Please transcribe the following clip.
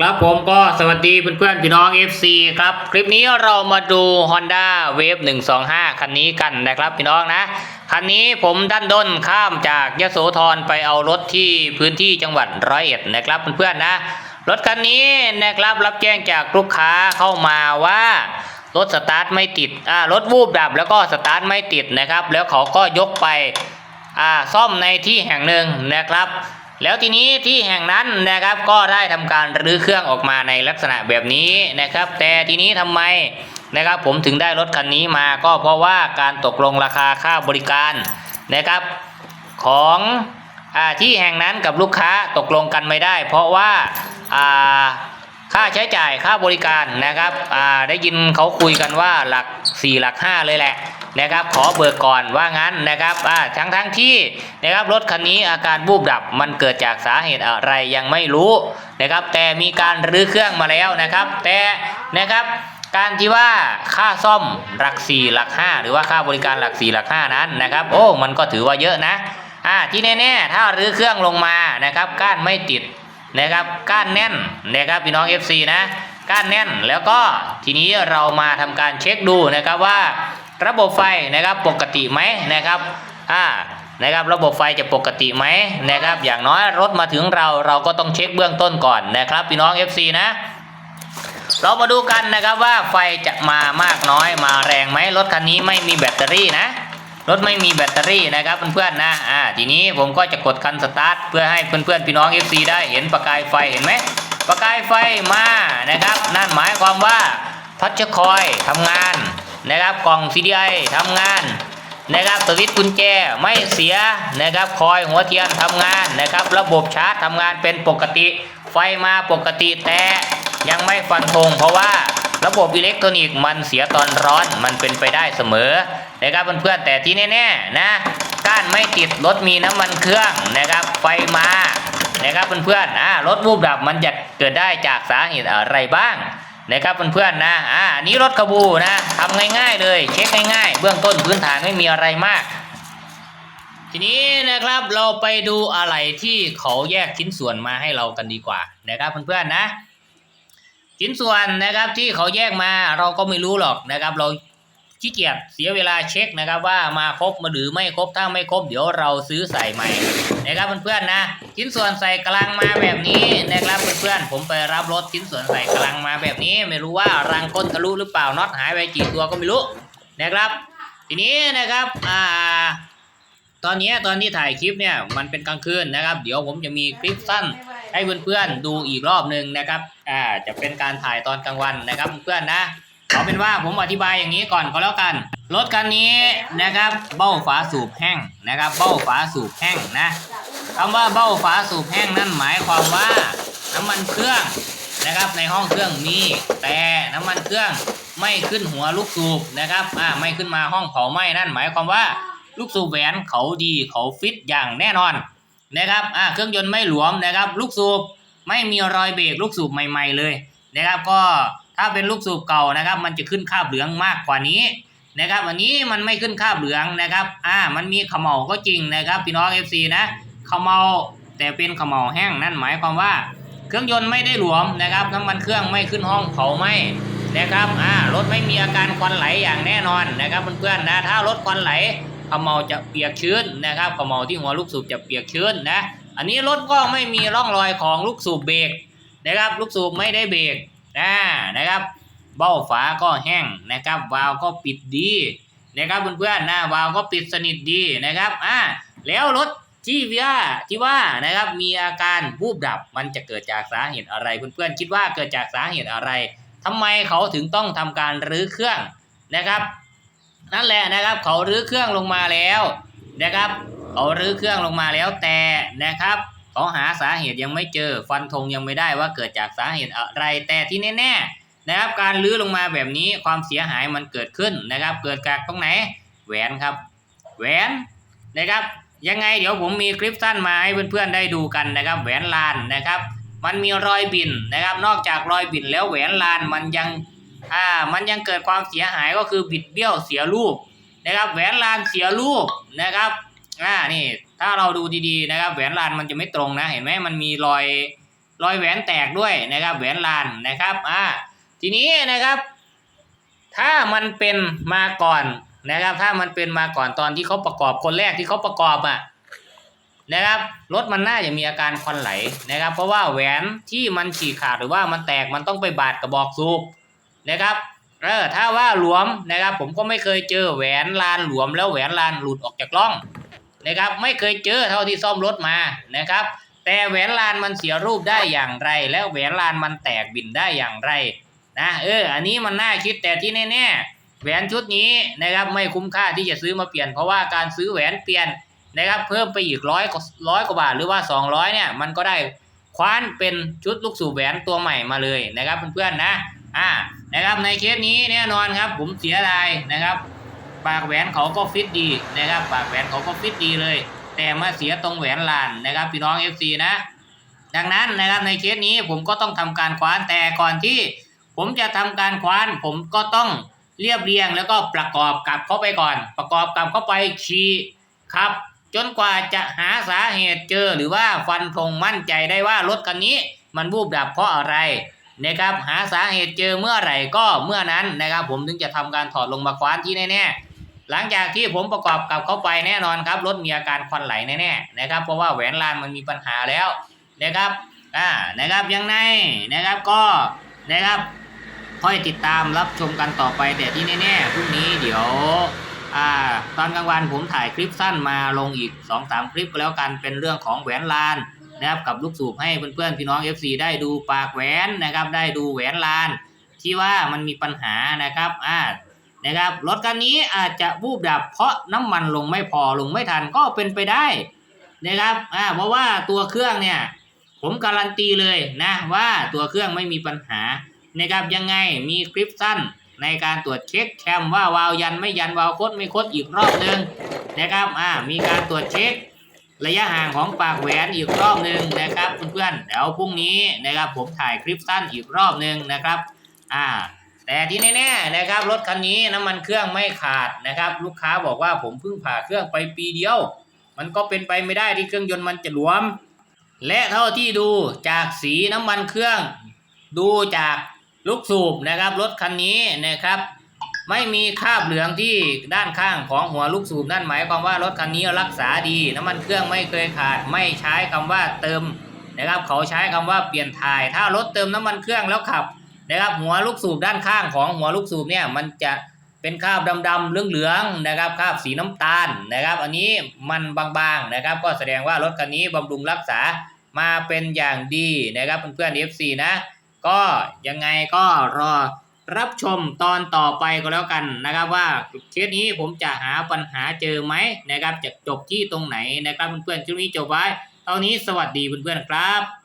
ครับผมก็สวัสดีเพื่อนๆพี่น้อง FC ครับ คลิปนี้เรามาดู Honda Wave 125 คันนี้กันนะครับพี่น้องนะ คันนี้ผมดันด้นข้ามจากยโสธรไปเอารถที่พื้นที่จังหวัดร้อยเอ็ดนะครับเพื่อนๆนะ รถคันนี้นะครับรับแจ้งจากลูกค้าเข้ามาว่ารถสตาร์ทไม่ติดอ่ารถวูบดับแล้วก็สตาร์ทไม่ติดนะครับ แล้วเขาก็ยกไปอ่าซ่อมในที่แห่งหนึ่งนะครับ แล้วทีนี้ที่แห่งนั้นนะครับก็ได้ทำการรื้อเครื่องออกมาในลักษณะแบบนี้นะครับ แต่ทีนี้ทำไมนะครับ ผมถึงได้รถคันนี้มาก็เพราะว่าการตกลงราคาค่าบริการนะครับ ของอที่แห่งนั้นกับลูกค้าตกลงกันไม่ได้ เพราะว่า ค่าใช้จ่ายค่าบริการนะครับได้ยินเขาคุยกันว่าหลัก 4 หลัก 5 เลยแหละนะครับ ขอเบิกก่อนว่างั้นนะครับทั้งทั้งที่นะครับรถคันนี้อาการบูบดับมันเกิดจากสาเหตุอะไรยังไม่รู้นะครับ แต่มีการรื้อเครื่องมาแล้วนะครับ แต่นะครับการที่ว่าค่าซ่อมหลัก 4 หลัก 5 หรือว่าค่าบริการหลัก 4 หลัก 5 นั้นนะครับ โอ้มันก็ถือว่าเยอะนะอ่าที่แน่ๆถ้ารื้อเครื่องลงมานะครับก้านไม่ติด นะครับก้านแน่นนะครับพี่น้อง FC นะก้านแน่นแล้วก็ทีนี้เรามาทำการเช็คดูนะครับว่าระบบไฟนะครับปกติไหมนะครับอ่านะครับระบบไฟจะปกติไหมนะครับอย่างน้อยรถมาถึงเราเราก็ต้องเช็คเบื้องต้นก่อนนะครับพี่น้อง FC นะเรามาดูกันนะครับว่าไฟจะมามากน้อยมาแรงไหมรถคันนี้ไม่มีแบตเตอรี่นะ รถไม่มีแบตเตอรี่นะครับเพื่อนๆนะอ่าทีนี้ผมก็จะกดคันสตาร์ทเพื่อให้เพื่อนๆพี่น้อง FC ได้เห็นประกายไฟเห็นไหมประกายไฟมานะครับนั่นหมายความว่าพัชคอยทำงานนะครับกล่อง CDI ทำงานนะครับสวิตช์กุญแจไม่เสียนะครับคอยหัวเทียนทำงานนะครับ ระบบชาร์จทำงานเป็นปกติ ไฟมาปกติแต่ยังไม่ฟันธงเพราะว่าระบบอิเล็กทรอนิกส์มันเสียตอนร้อนมันเป็นไปได้เสมอ นะครับเพื่อนๆแต่ที่แน่ๆนะก้านไม่ติดรถมีน้ำมันเครื่องนะครับไฟมานะครับเพื่อนๆอ่ารถวูบดับมันจะเกิดได้จากสาเหตุอะไรบ้างนะครับเพื่อนๆนะอ่าอันนี้รถขบูนะทำง่าย ๆ เลยเช็คง่าย ๆ เบื้องต้นพื้นฐานไม่มีอะไรมาก ทีนี้นะครับเราไปดูอะไรที่เขาแยกชิ้นส่วนมาให้เรากันดีกว่านะครับเพื่อนๆนะชิ้นส่วนนะครับที่เขาแยกมาเราก็ไม่รู้หรอกนะครับ เรา ขี้เกียจเสียเวลาเช็คนะครับว่ามาครบมาหรือไม่ครบถ้าไม่ครบเดี๋ยวเราซื้อใส่ใหม่นะครับเพื่อนๆนะ ชิ้นส่วนใส่กลางมาแบบนี้นะครับเพื่อนๆผมไปรับรถชิ้นส่วนใส่กลางมาแบบนี้ ไม่รู้ว่ารังก้นทะลุหรือเปล่าน็อตหายไปกี่ตัวก็ไม่รู้นะครับ ทีนี้นะครับอ่าตอนนี้ตอนที่ถ่ายคลิปเนี่ยมันเป็นกลางคืนนะครับ เดี๋ยวผมจะมีคลิปสั้นให้เพื่อนๆดูอีกรอบหนึ่งนะครับอ่าจะเป็นการถ่ายตอนกลางวันนะครับเพื่อนๆนะ เอาเป็นว่าผมอธิบายอย่างนี้ก่อนก็แล้วกัน รถคันนี้นะครับ เบ้าฝาสูบแห้งนะครับ เบ้าฝาสูบแห้งนะคำว่าเบ้าฝาสูบแห้งนั่นหมายความว่าน้ำมันเครื่องนะครับในห้องเครื่องมีแต่น้ำมันเครื่องไม่ขึ้นหัวลูกสูบนะครับอ่าไม่ขึ้นมาห้องเผาไหม้นั่นหมายความว่าลูกสูบแหวนเขาดีเขาฟิตอย่างแน่นอนนะครับอ่าเครื่องยนต์ไม่หลวมนะครับ ลูกสูบไม่มีรอยเบรกลูกสูบใหม่ ๆเลยนะครับก็ ถ้าเป็นลูกสูบเก่านะครับ มันจะขึ้นคาบเหลืองมากกว่านี้นะครับ อันนี้มันไม่ขึ้นคาบเหลืองนะครับ อ่า มันมีขมเหลาก็จริงนะครับ พี่น้อง FC นะขมเหลาแต่เป็นขมเหลาแห้งนั่นหมายความว่า เครื่องยนต์ไม่ได้หลวมนะครับน้ำมันเครื่องไม่ขึ้นห้องเผาไหมนะครับ อ่า รถไม่มีอาการควันไหลอย่างแน่นอนนะครับเพื่อนๆนะ ถ้ารถควันไหลขมเมาจะเปียกชื้นนะครับขมเมาที่หัวลูกสูบจะเปียกชื้นนะ อันนี้รถก็ไม่มีร่องรอยของลูกสูบเบรกนะครับ ลูกสูบไม่ได้เบรก นะนะครับ เบ้าฝาก็แห้งนะครับ วาล์วก็ปิดดีนะครับเพื่อนๆนะวาล์วก็ปิดสนิทดีนะครับอ่าแล้วรถที่ว่าที่ว่านะครับมีอาการวูบดับมันจะเกิดจากสาเหตุอะไรเพื่อนๆคิดว่าเกิดจากสาเหตุอะไรทำไมเขาถึงต้องทำการรื้อเครื่องนะครับ นั่นแหละนะครับเขารื้อเครื่องลงมาแล้วนะครับเขารื้อเครื่องลงมาแล้วแต่นะครับ เขาหาสาเหตุยังไม่เจอ ฟันธงยังไม่ได้ว่าเกิดจากสาเหตุอะไรแต่ที่แน่ๆนะครับการรื้อลงมาแบบนี้ความเสียหายมันเกิดขึ้นนะครับ เกิดจากตรงไหนแหวนครับ แหวนนะครับ ยังไงเดี๋ยวผมมีคลิปสั้นมาให้เพื่อนๆได้ดูกันนะครับ แหวนลานนะครับ มันมีรอยบินนะครับ นอกจากรอยบินแล้วแหวนลานมันยังอ่ามันยังเกิดความเสียหายก็คือบิดเบี้ยวเสียรูปนะครับ แหวนลานเสียรูปนะครับอ่านี่ ถ้าเราดูดีๆนะครับ แหวนลานมันจะไม่ตรงนะ เห็นไหมมันมีรอยรอยแหวนแตกด้วยนะครับ แหวนลานนะครับอ่าทีนี้นะครับ ถ้ามันเป็นมาก่อนนะครับ ถ้ามันเป็นมาก่อนตอนที่เขาประกอบคนแรกที่เขาประกอบอะนะครับรถมันน่าจะมีอาการควันไหลนะครับ เพราะว่าแหวนที่มันฉีกขาดหรือว่ามันแตกมันต้องไปบาดกระบอกสูบนะครับเออถ้าว่าหลวมนะครับ ผมก็ไม่เคยเจอแหวนลานหลวมแล้วแหวนลานหลุดออกจากกล้อง นะครับ ไม่เคยเจอเท่าที่ซ่อมรถมานะครับ แต่แหวนลานมันเสียรูปได้อย่างไร แล้วแหวนลานมันแตกบินได้อย่างไรนะเออ อันนี้มันน่าคิดแต่ที่แน่ๆแหวนชุดนี้นะครับไม่คุ้มค่าที่จะซื้อมาเปลี่ยน เพราะว่าการซื้อแหวนเปลี่ยนนะครับ เพิ่มไปอีกร้อยร้อยกว่าบาทหรือว่า 200เนี่ยมันก็ได้คว้านเป็นชุดลูกสูบแหวนตัวใหม่มาเลยนะครับเพื่อนๆนะอ่านะครับในเคสนี้แน่นอนครับผมเสียดายนะครับ ปากแหวนเขาก็ฟิตดีนะครับปากแหวนเขาก็ฟิตดีเลย แต่มาเสียตรงแหวนลานนะครับพี่น้อง FC นะ ดังนั้นนะครับในเคสนี้ผมก็ต้องทำการคว้านแต่ก่อนที่ ผมจะทำการคว้านผมก็ต้องเรียบเรียงแล้วก็ประกอบกลับเข้าไปก่อน ประกอบกลับเข้าไปขี่ครับ จนกว่าจะหาสาเหตุเจอหรือว่าฟันธงมั่นใจได้ว่ารถคันนี้มันวูบดับเพราะอะไรนะครับหาสาเหตุเจอเมื่อไหร่ก็เมื่อนั้นนะครับ ผมถึงจะทำการถอดลงมาคว้านที่แน่ๆ หลังจากที่ผมประกอบกับเข้าไปแน่นอนครับรถมีอาการควันไหลแน่ๆนะครับ เพราะว่าแหวนลานมันมีปัญหาแล้วนะครับอ่านะครับยังไงนะครับก็นะครับค่อยติดตามรับชมกันต่อไปแต่ที่แน่ๆพรุ่งนี้เดี๋ยวอ่าตอนกลางวันผมถ่ายคลิปสั้นมาลงอีก 2-3 คลิปแล้วกันเป็นเรื่องของแหวนลานนะครับกับลูกสูบให้เพื่อนๆพี่น้อง FC ได้ดูปากแหวนนะครับได้ดูแหวนลานที่ว่ามันมีปัญหานะครับอ่า นะครับรถคันนี้อาจจะวูบดับ เพราะน้ำมันลงไม่พอลงไม่ทันก็เป็นไปได้นะครับอ่าเพราะว่าตัวเครื่องเนี่ยผมการันตีเลยนะว่าตัวเครื่องไม่มีปัญหานะครับยังไงมีคลิปสั้นในการตรวจเช็คแคมว่าวาวยันไม่ยันวาวคดไม่คดอีกรอบหนึ่งนะครับอ่ามีการตรวจเช็ค ระยะห่างของปากแหวนอีกรอบหนึ่งนะครับเพื่อนๆเดี๋ยวพรุ่งนี้นะครับผมถ่ายคลิปสั้นอีกรอบหนึ่งนะครับอ่า แต่ที่แน่ๆนะครับรถคันนี้น้ำมันเครื่องไม่ขาดนะครับ ลูกค้าบอกว่าผมเพิ่งผ่าเครื่องไปปีเดียว มันก็เป็นไปไม่ได้ที่เครื่องยนต์มันจะหลวม และเท่าที่ดูจากสีน้ำมันเครื่อง ดูจากลูกสูบนะครับรถคันนี้นะครับ ไม่มีคราบเหลืองที่ด้านข้างของหัวลูกสูบนั่นหมายความว่ารถคันนี้รักษาดี น้ำมันเครื่องไม่เคยขาด ไม่ใช้คำว่าเติมนะครับเขาใช้คำว่าเปลี่ยนถ่าย ถ้ารถเติมน้ำมันเครื่องแล้วขับ นะครับหัวลูกสูบด้านข้างของหัวลูกสูบเนี่ยมันจะเป็นคราบดำๆเหลืองๆนะครับคราบสีน้ำตาลนะครับ อันนี้มันบางๆนะครับ ก็แสดงว่ารถคันนี้บำรุงรักษามาเป็นอย่างดีนะครับเพื่อนๆ FC นะ ก็ยังไงก็รอรับชมตอนต่อไปก็แล้วกันนะครับ ว่าเคสนี้ผมจะหาปัญหาเจอไหมนะครับจะจบที่ตรงไหนนะครับเพื่อนๆคลิปนี้จบไว้เท่านี้สวัสดีเพื่อนๆครับ